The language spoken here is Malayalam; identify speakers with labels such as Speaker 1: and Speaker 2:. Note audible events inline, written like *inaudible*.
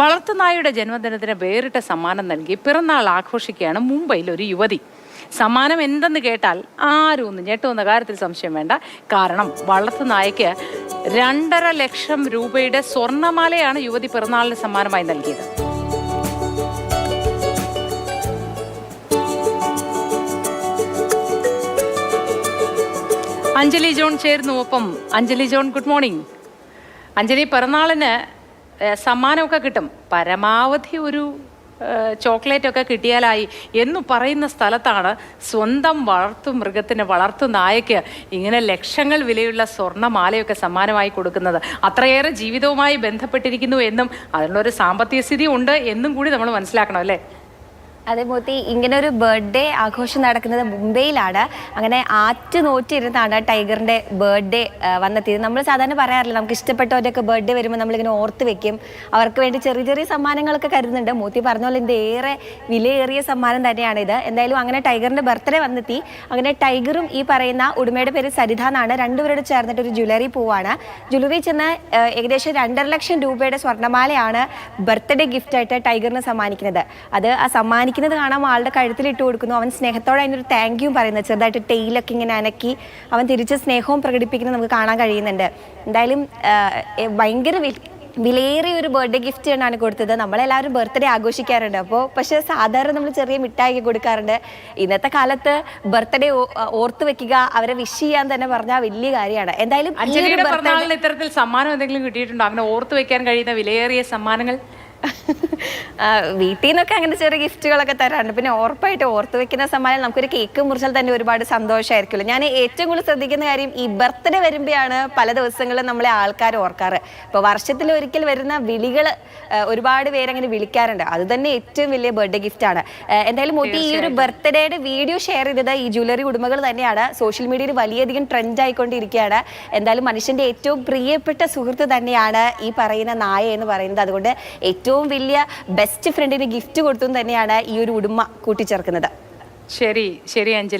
Speaker 1: വളർത്തുനായുടെ ജന്മദിനത്തിന് വേറിട്ട സമ്മാനം നൽകി പിറന്നാൾ ആഘോഷിക്കുകയാണ് മുംബൈയിൽ ഒരു യുവതി. സമ്മാനം എന്തെന്ന് കേട്ടാൽ ആരും ഒന്ന് ഞെട്ടുമെന്ന കാര്യത്തിൽ സംശയം വേണ്ട. കാരണം വളർത്തുനായയ്ക്ക് രണ്ടര ലക്ഷം രൂപയുടെ സ്വർണമാലയാണ് യുവതി പിറന്നാളിന് സമ്മാനമായി നൽകിയത്. അഞ്ജലി ജോൺ ചേരുന്നു. ഒപ്പം Anjali John good morning. Anjali പിറന്നാളിന് സമ്മാനമൊക്കെ കിട്ടും. പരമാവധി ഒരു ചോക്ലേറ്റ് ഒക്കെ കിട്ടിയാലായി എന്ന് പറയുന്ന സ്ഥലത്താണ് സ്വന്തം വളർത്തു മൃഗത്തിന് വളർത്തു നായക്ക് ഇങ്ങനെ ലക്ഷങ്ങൾ വിലയുള്ള സ്വർണമാലയൊക്കെ സമ്മാനമായി കൊടുക്കുന്നത്. അത്രയേറെ ജീവിതവുമായി ബന്ധപ്പെട്ടിരിക്കുന്നു എന്നും അതിനുള്ളൊരു സാമ്പത്തിക സ്ഥിതി ഉണ്ട് എന്നും കൂടി നമ്മൾ മനസ്സിലാക്കണം അല്ലേ?
Speaker 2: അതെ മൂത്തി ഇങ്ങനെ ഒരു ബർത്ത്ഡേ ആഘോഷം നടക്കുന്നത് മുംബൈയിലാണ്. അങ്ങനെ ആറ്റ് നോറ്റിരുന്നാണ് ടൈഗറിന്റെ ബർത്ത്ഡേ വന്നെത്തിയത്. നമ്മൾ സാധാരണ പറയാറില്ല നമുക്ക് ഇഷ്ടപ്പെട്ടവരുടെയൊക്കെ ബർത്ത്ഡേ വരുമ്പോൾ നമ്മളിങ്ങനെ ഓർത്ത് വെക്കും. അവർക്ക് വേണ്ടി ചെറിയ ചെറിയ സമ്മാനങ്ങളൊക്കെ കരുതുന്നുണ്ട്. മൂത്തി പറഞ്ഞ പോലെ ഇത് ഏറെ വിലയേറിയ സമ്മാനം തന്നെയാണ് ഇത്. എന്തായാലും അങ്ങനെ ടൈഗറിന്റെ ബർത്ത്ഡേ വന്നെത്തി. അങ്ങനെ ടൈഗറും ഈ പറയുന്ന ഉടമയുടെ പേര് സരിത എന്നാണ്. രണ്ടുപേരോട് ചേർന്നിട്ട് ഒരു ജ്വല്ലറി പോവാണ്. ജ്വല്ലറി ചെന്ന് ഏകദേശം രണ്ടര ലക്ഷം രൂപയുടെ സ്വർണമാലയാണ് ബർത്ത്ഡേ ഗിഫ്റ്റ് ആയിട്ട് ടൈഗറിന് സമ്മാനിക്കുന്നത്. അത് ആ സമ്മാനിക്കുന്നത് കാണാൻ ആളുടെ കഴുത്തിൽ ഇട്ട് കൊടുക്കുന്നു. അവൻ സ്നേഹത്തോടെ അതിനൊരു താങ്ക് യു പറയുന്നത് ചെറുതായിട്ട് ടെയിലൊക്കെ ഇങ്ങനെ അനക്കി അവൻ തിരിച്ച് സ്നേഹവും പ്രകടിപ്പിക്കുന്നത് നമുക്ക് കാണാൻ കഴിയുന്നുണ്ട്. എന്തായാലും ഭയങ്കര വില- വിലയേറിയ ഒരു ബർത്ത്ഡേ ഗിഫ്റ്റ് ആണ് കൊടുത്തത്. നമ്മളെല്ലാവരും ബർത്ത്ഡേ ആഘോഷിക്കാറുണ്ട്. അപ്പോൾ പക്ഷേ സാധാരണ നമ്മൾ ചെറിയ മിഠായി കൊടുക്കാറുണ്ട്. ഇന്നത്തെ കാലത്ത് ബർത്ത്ഡേ ഓർത്ത് വെക്കുക അവരെ വിഷ് ചെയ്യാൻ തന്നെ പറഞ്ഞാൽ വലിയ കാര്യമാണ്. എന്തായാലും
Speaker 1: ഇത്തരത്തിൽ സമ്മാനം എന്തെങ്കിലും കിട്ടിയിട്ടുണ്ടോ? അങ്ങനെ ഓർത്ത് വെക്കാൻ കഴിയുന്ന വിലയേറിയ സമ്മാനങ്ങൾ? *laughs*
Speaker 2: വീട്ടിൽ നിന്നൊക്കെ അങ്ങനെ ചെറിയ ഗിഫ്റ്റുകളൊക്കെ തരാറുണ്ട്. പിന്നെ ഉറപ്പായിട്ട് ഓർത്ത് വെക്കുന്ന സമയം നമുക്കൊരു കേക്ക് മുറിച്ചാൽ തന്നെ ഒരുപാട് സന്തോഷമായിരിക്കുമല്ലോ. ഞാൻ ഏറ്റവും കൂടുതൽ ശ്രദ്ധിക്കുന്ന കാര്യം ഈ ബർത്ത്ഡേ വരുമ്പോഴാണ് പല ദിവസങ്ങളിലും നമ്മളെ ആൾക്കാർ ഓർക്കാറ്. ഇപ്പോൾ വർഷത്തിൽ ഒരിക്കൽ വരുന്ന വിളികൾ ഒരുപാട് പേരങ്ങനെ വിളിക്കാറുണ്ട്. അത് തന്നെ ഏറ്റവും വലിയ ബർത്ത്ഡേ ഗിഫ്റ്റ് ആണ്. എന്തായാലും മോട്ടി ഈ ഒരു ബർത്ത്ഡേയുടെ വീഡിയോ ഷെയർ ചെയ്തത് ഈ ജ്വല്ലറി ഉടമകൾ തന്നെയാണ്. സോഷ്യൽ മീഡിയയിൽ വലിയധികം ട്രെൻഡ് ആയിക്കൊണ്ടിരിക്കുകയാണ്. എന്തായാലും മനുഷ്യന്റെ ഏറ്റവും പ്രിയപ്പെട്ട സുഹൃത്ത് തന്നെയാണ് ഈ പറയുന്ന നായ എന്ന് പറയുന്നത്. അതുകൊണ്ട് ഏറ്റവും വലിയ ബെസ്റ്റ് ഫ്രണ്ടിന് ഗിഫ്റ്റ് കൊടുത്തും തന്നെയാണ് ഈ ഒരു ഉടുമ കൂട്ടിച്ചേർക്കുന്നത്.
Speaker 1: ശരി ശരി അഞ്ജലി.